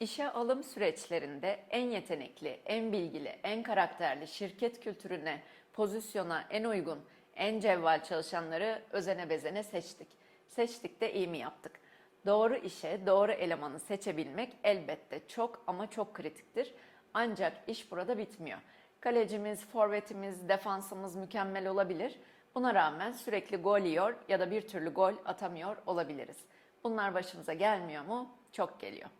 İşe alım süreçlerinde en yetenekli, en bilgili, en karakterli, şirket kültürüne, pozisyona en uygun, en cevval çalışanları özene bezene seçtik. Seçtik de iyi mi yaptık? Doğru işe, doğru elemanı seçebilmek elbette çok ama çok kritiktir. Ancak iş burada bitmiyor. Kalecimiz, forvetimiz, defansımız mükemmel olabilir. Buna rağmen sürekli gol yiyor ya da bir türlü gol atamıyor olabiliriz. Bunlar başımıza gelmiyor mu? Çok geliyor.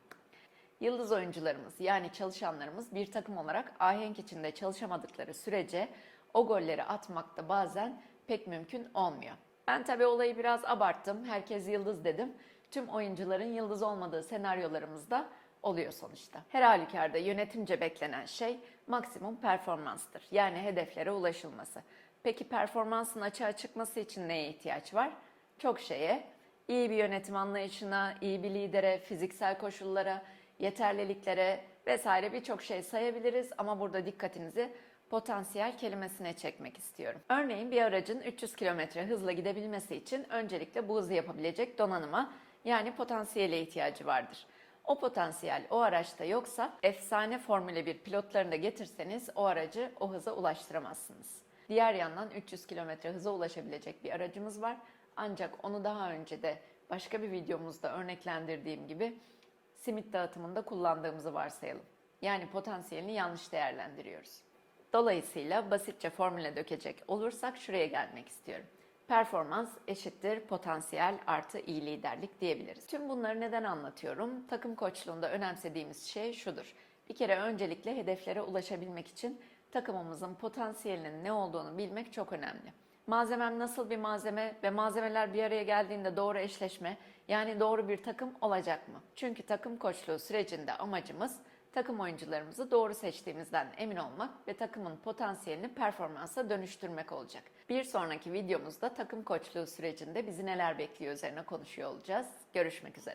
Yıldız oyuncularımız yani çalışanlarımız bir takım olarak ahenk içinde çalışamadıkları sürece o golleri atmak da bazen pek mümkün olmuyor. Ben tabii olayı biraz abarttım. Herkes yıldız dedim. Tüm oyuncuların yıldız olmadığı senaryolarımızda oluyor sonuçta. Her halükarda yönetimce beklenen şey maksimum performanstır. Yani hedeflere ulaşılması. Peki performansın açığa çıkması için neye ihtiyaç var? Çok şeye. İyi bir yönetim anlayışına, iyi bir lidere, fiziksel koşullara, yeterliliklere vesaire birçok şey sayabiliriz ama burada dikkatinizi potansiyel kelimesine çekmek istiyorum. Örneğin bir aracın 300 km hızla gidebilmesi için öncelikle bu hızı yapabilecek donanıma yani potansiyele ihtiyacı vardır. O potansiyel o araçta yoksa efsane Formula 1 pilotlarını da getirseniz o aracı o hıza ulaştıramazsınız. Diğer yandan 300 km hıza ulaşabilecek bir aracımız var. Ancak onu daha önce de başka bir videomuzda örneklendirdiğim gibi simit dağıtımında kullandığımızı varsayalım. Yani potansiyelini yanlış değerlendiriyoruz. Dolayısıyla basitçe formüle dökecek olursak şuraya gelmek istiyorum. Performans eşittir potansiyel artı iyi liderlik diyebiliriz. Tüm bunları neden anlatıyorum? Takım koçluğunda önemsediğimiz şey şudur. Bir kere öncelikle hedeflere ulaşabilmek için takımımızın potansiyelinin ne olduğunu bilmek çok önemli. Malzemem nasıl bir malzeme ve malzemeler bir araya geldiğinde doğru eşleşme yani doğru bir takım olacak mı? Çünkü takım koçluğu sürecinde amacımız takım oyuncularımızı doğru seçtiğimizden emin olmak ve takımın potansiyelini performansa dönüştürmek olacak. Bir sonraki videomuzda takım koçluğu sürecinde bizi neler bekliyor üzerine konuşuyor olacağız. Görüşmek üzere.